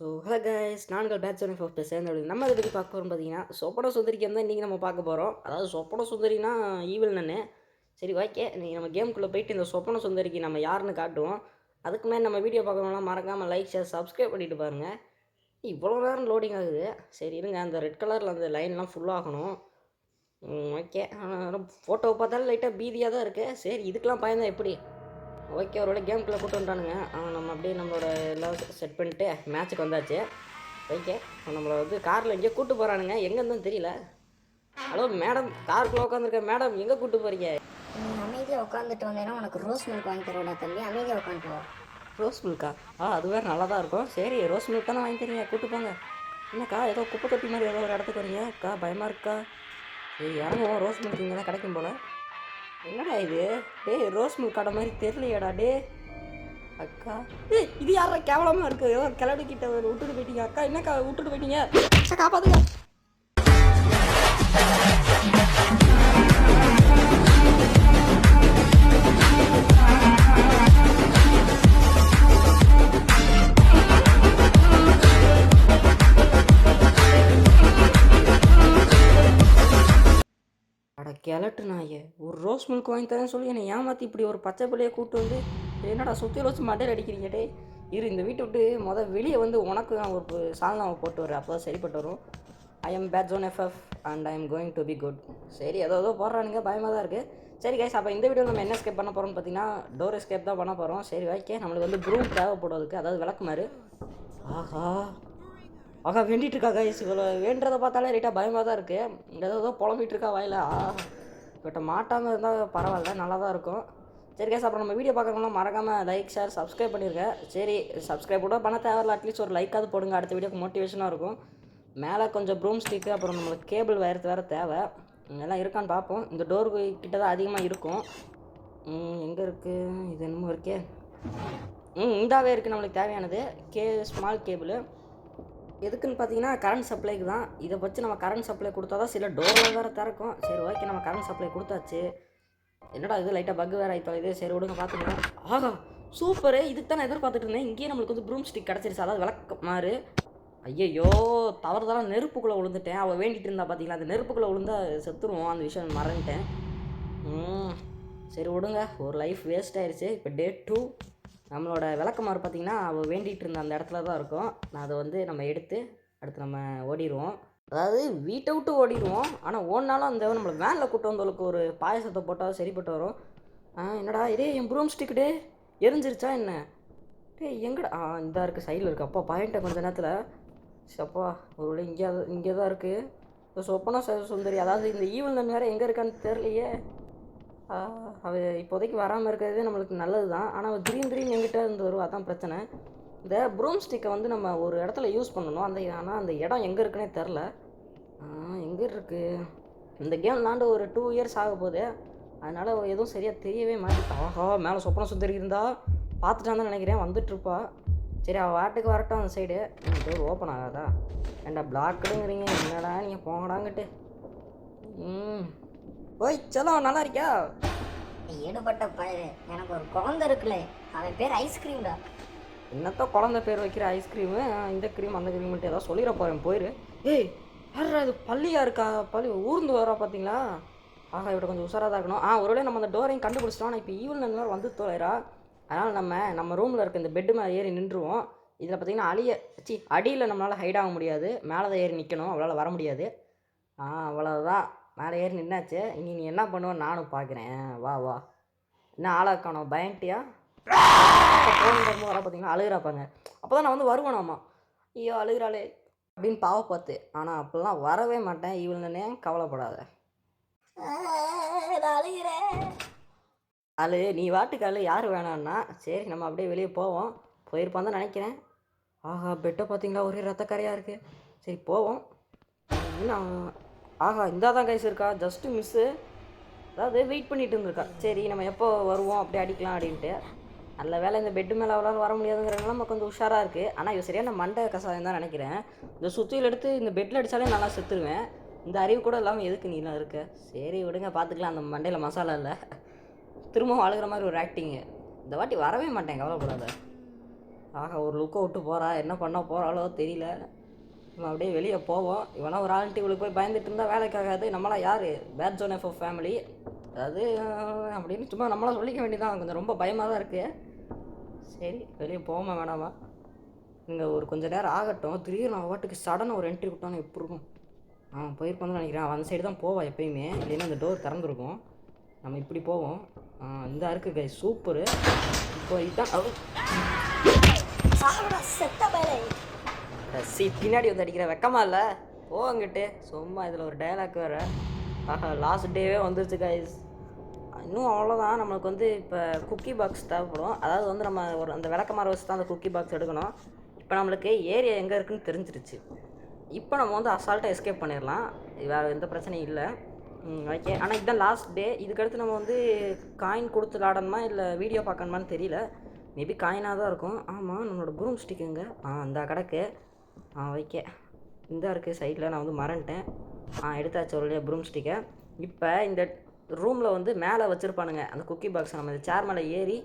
So hello guys நான்கள் batch one four பேசுகிறேன் நம்ம இதை பற்றி பார்க்க போகிறோம் பார்த்தீங்கன்னா சொப்பன சுந்தரிக்கம் தான் இன்றைக்கி நம்ம பார்க்க போகிறோம் அதாவது சொப்பன சுந்தரினா ஈவில் நான். சரி ஓகே இன்றைக்கி நம்ம கேமுக்குள்ளே போயிட்டு இந்த சொப்பன சுந்தரிக்கு நம்ம யாருன்னு காட்டுவோம். அதுக்கு மேலே நம்ம வீடியோ பார்க்கணும்னா மறக்காமல் லைக் ஷேர் சப்ஸ்கிரைப் பண்ணிட்டு பாருங்கள் இவ்வளோ நேரம் லோடிங் ஆகுது. சரி இருங்க. அந்த ரெட் கலரில் அந்த லைன்லாம் ஃபுல்லாகணும் ஓகே ஃபோட்டோவை பார்த்தாலும் லைட்டாக பீதியாக தான் இருக்குது சரி இதுக்கெலாம் பயந்தான் எப்படி? ஓகே அவரோட கேம்குள்ளே கூட்டு வந்துட்டானுங்க. அவன் நம்ம அப்படியே நம்மளோட எல்லாம் செட் பண்ணிட்டு மேட்ச்சுக்கு வந்தாச்சு. ஓகே நம்மளை வந்து காரில் எங்கேயோ கூட்டு போகிறானுங்க எங்கேருந்தும் தெரியல. ஹலோ மேடம் காருக்குள்ளே உட்காந்துருக்க மேடம் எங்கே கூட்டு போகிறீங்க நீ அமைதியாக உட்காந்துட்டு வந்தேன்னா உனக்கு ரோஸ் மில்க் வாங்கி தருவேடா தம்பி. அமைதியாக உட்காந்துட்டு வா ரோஸ் மில்கா ஆ அது வேறு நல்லா தான் இருக்கும். சரி ரோஸ் மில்க் தானே வாங்கி தரீங்க கூட்டு போங்க. என்னக்கா ஏதோ குப்பை தொட்டி மாதிரி ஏதோ ஒரு இடத்துக்கு வரீங்க. அக்கா பயமாக இருக்கா? சரி இறங்குவோம் ரோஸ் மில்க் இங்கே தான் கிடைக்கும் போல. என்னடா இது? டேய் ரோஸ் மில் கடை மாதிரி தெரியலையாடா டே அக்கா. ஏய் இது யாரா கேவலமாக இருக்கு? ஏதோ கிளடி கிட்ட விட்டுட்டு போயிட்டீங்க. அக்கா என்னக்கா விட்டுட்டு போயிட்டீங்க? அக்கா, கிழட்டு நாயே ஒரு ரோஸ் மில்க் வாங்கி தரேன்னு சொல்லி என்னை ஏமாற்றி இப்படி ஒரு பச்சை பிள்ளையை கூப்பிட்டு வந்து என்னடா சுற்றி வச்சு மட்டையில் அடிக்கிறீங்க டே இரு இந்த வீட்டை விட்டு மொதல் வெளியே வந்து உனக்கு நான் ஒரு சால்னாவை போட்டு வரேன். அப்போ தான் சரிப்பட்டு வரும். I am bad zone FF and I am going to be good சரி ஏதோ ஏதோ போடுறானுங்க. பயமாக தான் இருக்குது சரி கைஸ் அப்போ இந்த வீடியோவில் நம்ம என்ன ஸ்கேப் பண்ண போகிறோம்னு பார்த்தீங்கன்னா டோர் ஸ்கேப் தான் பண்ண போகிறோம் சரி ஓகே நம்மளுக்கு வந்து ப்ரூம் தேவைப்படுவதுக்கு அதாவது விளக்குமாறு ஆஹா. ஆகா வேண்டிட்டு இருக்கா கைஸ் இவ்வளோ வேண்டதை பார்த்தாலே ரைட்டாக பயமாக தான் இருக்குது ஏதோ ஏதோ புலம்பிட்டு இருக்கா வாயில? பட் மாட்டாமல் இருந்தால் பரவாயில்ல நல்லா தான் இருக்கும். சரி கேஸ் அப்புறம் நம்ம வீடியோ பார்க்கறவங்களாம் மறக்காமல் லைக் ஷேர் சப்ஸ்கிரைப் பண்ணிருங்க. சரி சப்ஸ்கிரைப் கூட பண்ண தேவையில்ல. அட்லீஸ்ட் ஒரு லைக்காவது போடுங்க. அடுத்த வீடியோக்கு மோட்டிவேஷனாக இருக்கும். மேலே கொஞ்சம் ப்ரூம் ஸ்டிக்கு அப்புறம் நம்மளுக்கு கேபிள் வயர்த்து வேறு தேவை. இதெல்லாம் இருக்கான்னு பார்ப்போம். இந்த டோர் கிட்ட தான் அதிகமாக இருக்கும். எங்கே இருக்குது இது என்னமோ இருக்கே. ம் இந்தாவே இருக்குது நம்மளுக்கு தேவையானது. கே ஸ்மால் கேபிள் எதுக்குன்னு பார்த்தீங்கன்னா கரண்ட் சப்ளைக்கு தான். இதை வச்சு நம்ம கரண்ட் சப்ளை கொடுத்தா தான் சில டோரில் வேறு திறக்கும். சரி ஓகே நம்ம கரண்ட் சப்ளை கொடுத்தாச்சு. என்னடா இது லைட்டாக பக் வேறு ஆகி இது சரி விடுங்க பார்த்துக்கலாம். ஆகா சூப்பரு இதுக்கு தான் நான் எதிர்பார்த்துட்டு இருந்தேன். இங்கேயே நம்மளுக்கு வந்து ப்ரூம் ஸ்டிக் கிடச்சிருச்சு. அதாவது விளக்கமாறு ஐயையோ தவறுதலாக நெருப்புக்குள்ளே விழுந்துட்டேன். அவள் வேண்டிட்டு இருந்தா பார்த்தீங்களா அந்த நெருப்புக்குள்ளே விழுந்தா செத்துருவோம் அந்த விஷயம் மறந்துட்டேன். சரி விடுங்க. ஒரு லைஃப் வேஸ்ட் ஆயிடுச்சு இப்போ டே டூ நம்மளோட விளக்கமாறு பார்த்தீங்கன்னா அவள் வேண்டிகிட்டு இருந்த அந்த இடத்துல தான் இருக்கும். நான் அதை வந்து நம்ம எடுத்து அடுத்து நம்ம ஓடிடுவோம். அதாவது வீட்டை விட்டு ஓடிடுவோம். ஆனால் ஓடினாலும் அந்த நம்மளை வேனில் கூட்டு வந்தவளுக்கு ஒரு பாயசத்தை போட்டால் சரிப்பட்டு வரும். என்னடா இதே என் ப்ரூம் ஸ்டிக்கு டே எரிஞ்சிருச்சா என்ன? டே எங்கடா? ஆ இந்த இருக்குது சைடில் இருக்குது அப்பா பாயிண்ட்டை கொஞ்ச நேரத்தில். சப்பா ஒரு வழி இங்கே இங்கே தான் இருக்குது இந்த சொப்பனா சுந்தரி அதாவது இந்த ஈவல் நன் வேறு எங்கே இருக்கான்னு தெரியலையே. ஆ, அவ இப்போதைக்கு வராமல் இருக்கிறதே நம்மளுக்கு நல்லது தான் ஆனால் அவள் திடீர்னு திடீர்னு எங்கிட்ட இருந்து வருவா. தான் பிரச்சனை. இந்த ப்ரூம் ஸ்டிக்கை வந்து நம்ம ஒரு இடத்துல யூஸ் பண்ணணும். அந்த ஆனால் அந்த இடம் எங்கே இருக்குன்னே தெரில எங்கே இருக்குது இந்த கேம் விளாண்டு ஒரு டூ இயர்ஸ் ஆக போகுது. அதனால் எதுவும் சரியாக தெரியவே மாட்டேன் ஆஹா மேலே சொப்பன சுந்தரி இருந்தா பார்த்துட்டான்னு தான் நினைக்கிறேன். வந்துட்டுருப்பா சரி அவள் வாட்டுக்கு வரட்டும் அந்த சைடு டோர் ஓப்பன் ஆகாதா? ஏண்டா பிளாக்குடுங்கிறீங்க என்னடா நீங்கள் போங்கடாங்கிட்டு. ம். ஓய் செல்லம் நல்லா இருக்கியா? ஈடுபட்ட பயிர் எனக்கு ஒரு குழந்தை இருக்குல்ல அவன் பேர் ஐஸ்கிரீம்டா என்னத்த குழந்தை பேர் வைக்கிற ஐஸ்கிரீமு இந்த க்ரீம் அந்த க்ரீம்ட்டு ஏதாவது சொல்லிட போகிறேன் போயிரு. ஏய் யாரா இது பள்ளியா இருக்கா? பள்ளி ஊர்ந்து வரா பார்த்தீங்களா ஆஹா இவட்ட கொஞ்சம் உஷாராக தான் இருக்கணும். ஆ ஒருவேளை நம்ம அந்த டோரையும் கண்டுபிடிச்சிட்டோம். ஆனால் இப்போ ஈவன் நேரம் வந்து தொலைறா அதனால் நம்ம நம்ம ரூமில் இருக்க இந்த பெட்டு மேலே ஏறி நின்றுவோம் இதில் பார்த்தீங்கன்னா அழிய சி அடியில் நம்மளால் ஹைட் ஆக முடியாது. மேலே தான் ஏறி நிற்கணும் அவளால் வர முடியாது. ஆ அவ்வளோதான் மேலே ஏறி நின்னாச்சு. இனி நீ என்ன பண்ணுவேன்னு நானும் பார்க்குறேன் வா வா. என்ன ஆளாக காணோம் பயன்ட்டியா வர பார்த்தீங்கன்னா அழுகிறாப்பாங்க அப்போ தான் நான் வந்து வருவேனாமா. ஐயோ அழுகிறாளே. அப்படின்னு பாவ பார்த்து. ஆனால் அப்போல்லாம் வரவே மாட்டேன். இவளுங்கன்னே கவலைப்படாத. அழுகிறேன். அழு நீ வாட்டுக்கு அழு. யார் வேணான்னா. சரி நம்ம அப்படியே வெளியே போவோம். போயிருப்பான் தான் நினைக்கிறேன். ஆஹா பெட்டை பார்த்தீங்களா ஒரே ரத்தக்கரையாக இருக்குது சரி போவோம். இன்னும் ஆஹா இந்தா தான் கைஸ் இருக்கா? ஜஸ்ட்டு மிஸ்ஸு அதாவது வெயிட் பண்ணிட்டு இருந்திருக்கா. சரி நம்ம எப்போ வருவோம் அப்படியே அடிக்கலாம் அப்படின்ட்டு. நல்ல வேலை இந்த பெட்டு மேலே அவ்வளோ வர முடியாதுங்கிறதுனால நம்ம கொஞ்சம் உஷாராக இருக்குது ஆனால் இவ சரியான மண்டை கசாயம் தான் நினைக்கிறேன். இந்த சுத்தியில் எடுத்து இந்த பெட்டில் அடித்தாலே நல்லா செத்துருவேன். இந்த அறிவு கூட இல்லாமல் எதுக்கு நீலாம் இருக்க? சரி விடுங்க பார்த்துக்கலாம் அந்த மண்டையில் மசாலா இல்லை. திரும்பவும் அழுகிற மாதிரி ஒரு ஆக்டிங்கு இந்த வாட்டி வரவே மாட்டேன் கவலைப்படாத. ஆக ஒரு லுக்கை விட்டு போகிறா என்ன பண்ண போகிறாளோ தெரியல. நம்ம அப்படியே வெளியே போவோம். இவனா ஒரு ஆள்ட்டு இவளுக்கு போய் பயந்துட்டு இருந்தால் வேலைக்காகாது. நம்மளாம் யார்? பேட் ஜோன் எஃப் ஃபேமிலி அதாவது அப்படின்னு சும்மா நம்மளாம் சொல்லிக்க வேண்டியதான் கொஞ்சம் ரொம்ப பயமாக தான் இருக்குது சரி வெளியே போமா வேணாமா? இங்கே ஒரு கொஞ்சம் நேரம் ஆகட்டும். திடீர்னு நான் வாட்டுக்கு சடனாக ஒரு என்ட்ரி விட்டானு எப்படி இருக்கும்? ஆ போயிருப்பான்னு நினைக்கிறேன். அவன் அந்த சைடு தான் போவான் எப்பயுமே. இல்லைன்னா அந்த டோர் திறந்துருக்கும். நம்ம இப்படி போவோம். இந்த இருக்கு கை சூப்பரு இப்போ இதுதான் சி பின்னாடி வந்து அடிக்கிற வெக்கமா இல்லை? போவங்கிட்டு சும்மா இதில் ஒரு டைலாக் வேறு. ஆஹா லாஸ்ட் டேவே வந்துருச்சு கைஸ் இன்னும் அவ்வளோதான் நம்மளுக்கு வந்து இப்போ குக்கி பாக்ஸ் தேவைப்படும். அதாவது வந்து நம்ம ஒரு அந்த விளக்கமாற வச்சு தான் அந்த குக்கி பாக்ஸ் எடுக்கணும். இப்போ நம்மளுக்கு ஏரியா எங்கே இருக்குன்னு தெரிஞ்சிருச்சு. இப்போ நம்ம வந்து அசால்ட்டாக எஸ்கேப் பண்ணிடலாம் வேறு எந்த பிரச்சனையும் இல்லை. ஓகே ஆனால் இதுதான் லாஸ்ட் டே இதுக்கடுத்து நம்ம வந்து காயின் கொடுத்து விளாடணுமா இல்லை வீடியோ பார்க்கணுமான்னு தெரியல. மேபி காயினாக தான் இருக்கும். ஆமாம் நம்மளோட ப்ரூம் ஸ்டிக்குங்க ஆ அந்த கிடக்கு. ஆ ஓகே இந்த இருக்குது சைடில் நான் வந்து மறந்துட்டேன். ஆ எடுத்தாச்சு ஒரு ப்ரூம் ஸ்டிக்கை இப்போ இந்த ரூமில் வந்து மேலே வச்சுருப்பானுங்க அந்த குக்கி பாக்ஸ் நம்ம இந்த சேர் மேலே ஏறி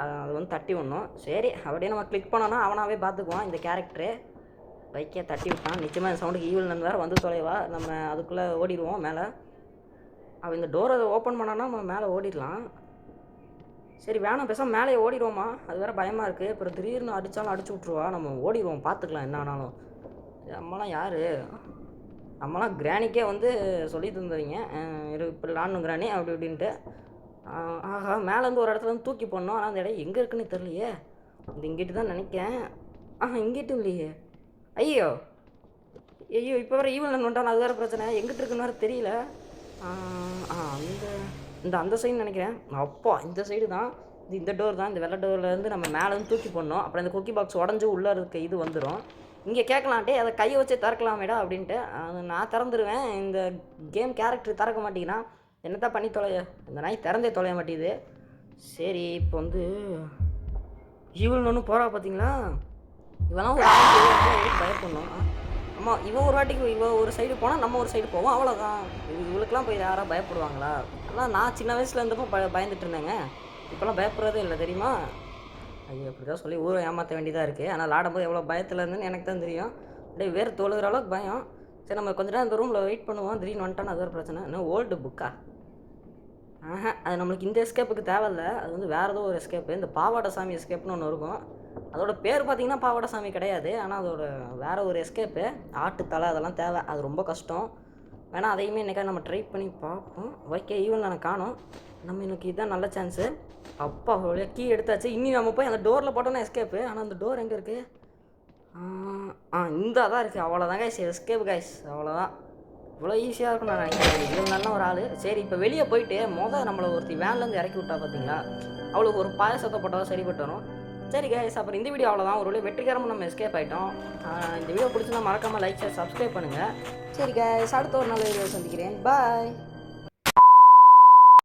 அதை அது வந்து தட்டி விடணும். சரி அப்படியே நம்ம கிளிக் பண்ணோன்னா அவனாவே பார்த்துக்குவான் இந்த கேரக்டரு வைக்க தட்டி விட்டான். நிச்சயமாக இந்த சவுண்டுக்கு ஈவில் நன் வேறு வந்து தொலைவா? நம்ம அதுக்குள்ளே ஓடிடுவோம் மேலே. அவன் இந்த டோரை ஓப்பன் பண்ணான்னா நம்ம மேலே ஓடிடலாம். சரி வேணாம் பேசாம மேலே ஓடிடுவோமா அது வேறு பயமாக இருக்குது அப்புறம் திடீர்னு அடித்தாலும் அடிச்சு விட்ருவா நம்ம ஓடிடுவோம் பார்த்துக்கலாம் என்ன ஆனாலும். நம்மலாம் யார்? நம்மலாம் கிராணிக்கே வந்து சொல்லி தந்துவீங்க இரு இப்படி லான்னு கிராணி அப்படி இப்படின்ட்டு. ஆஹா மேலேருந்து ஒரு இடத்துல வந்து தூக்கி போடணும். ஆனால் அந்த இடம் எங்கே இருக்குன்னு தெரியலையே. இது இங்கிட்டு தான் நினைக்கேன். ஆஹா இங்கிட்டும் இல்லையே. ஐயோ. ஐயோ இப்போ வர ஈவன் நான் வந்துட்டான் அது வேறு பிரச்சனை. எங்கிட்டு இருக்குன்னு வேறு தெரியல. ஆ அந்த இந்த அந்த சைடு நினைக்கிறேன். அப்பா இந்த சைடு தான். இது இந்த டோர் தான் இந்த வெள்ளை டோர்லேருந்து நம்ம மேலே வந்து தூக்கி போடணும். அப்புறம் இந்த குக்கி பாக்ஸ் உடஞ்சி உள்ளே இருக்க இது வந்துடும் இங்கே கேட்கலான்ட்டே அதை கையை வச்சு திறக்கலாமேடா அப்படின்ட்டு அது நான் திறந்துருவேன். இந்த கேம் கேரக்டர் திறக்க மாட்டேங்கிறான். என்னத்தான் பண்ணி தொலைய? இந்த நாய் திறந்தே தொலைய மாட்டேங்குது. சரி இப்போ வந்து இவள் ஒன்று போகிறா பார்த்தீங்களா இவெல்லாம் ஒரு ஆளுக்கு பயப்படணும். ஆமாம் இவன் ஒரு வாட்டிக்கு இவ ஒரு சைடு போனால் நம்ம ஒரு சைடு போவோம் அவ்வளோதான் இவளுக்கெல்லாம் போய் யாராவது பயப்படுவாங்களா? ஆனால் நான் சின்ன வயசில் இருந்தப்போ ப பயந்துட்டு இருந்தேங்க. இப்போல்லாம் பயப்படுறதே இல்லை தெரியுமா? ஐயோ இப்படி தான் சொல்லி ஊரை ஏமாற்ற வேண்டியதாக இருக்குது ஆனால் விளாடும்போது எவ்வளோ பயத்தில் இருந்துன்னு எனக்கு தான் தெரியும். அப்படியே வேறு தொழுகிற அளவுக்கு பயம். சரி நம்ம கொஞ்ச நேரம் இந்த ரூமில் வெயிட் பண்ணுவோம். திடீர்னு வந்துட்டான்னு அது ஒரு பிரச்சனை. இன்னும் ஓல்டு புக்கா ஆஹா அது நம்மளுக்கு இந்த எஸ்கேப்புக்கு தேவையில்ல. அது வந்து வேறு ஏதோ ஒரு எஸ்கேப்பு இந்த பாவாடை சாமி எஸ்கேப்னு ஒன்று இருக்கும். அதோட பேர் பார்த்தீங்கன்னா பாவாடை சாமி கிடையாது. ஆனால் அதோட வேற ஒரு எஸ்கேப்பு ஆட்டு தலை அதெல்லாம் தேவை. அது ரொம்ப கஷ்டம். வேணால் அதையுமே என்னைக்கா நம்ம ட்ரை பண்ணி பார்ப்போம். ஓகே ஈவன் நான் காணோம். நம்ம இன்னைக்கு இதுதான் நல்ல சான்ஸு அப்பா அவ்வளோ கீ எடுத்தாச்சு. இனி நம்ம போய் அந்த டோரில் போட்டோன்னா எஸ்கேப்பு ஆனால் அந்த டோர் எங்கே இருக்குது ஆ இந்த தான் இருக்குது அவ்வளோதான் கைஸ் எஸ்கேப் கைஸ் அவ்வளோதான் இவ்வளோ ஈஸியாக இருக்கும் நான் நினைக்கிறேன். இவ்வளோ நல்ல ஒரு ஆள். சரி இப்போ வெளியே போயிட்டு மொதல் நம்மளை ஒருத்தி வேன்லேருந்து இறக்கி விட்டா பார்த்தீங்களா? அவளுக்கு ஒரு பாயசத்தை போட்டால் சரிப்பட்டு வரும். சரி கைஸ் அப்புறம் இந்த வீடியோ அவ்வளோதான் ஒரு வெற்றிகரமாக நம்ம எஸ்கேப் ஆகிட்டோம் இந்த வீடியோ பிடிச்சிருந்தா மறக்காமல் லைக் ஷேர் சப்ஸ்கிரைப் பண்ணுங்கள் சரி கைஸ் அடுத்த ஒரு நல்ல வீடியோ சந்திக்கிறேன். பாய்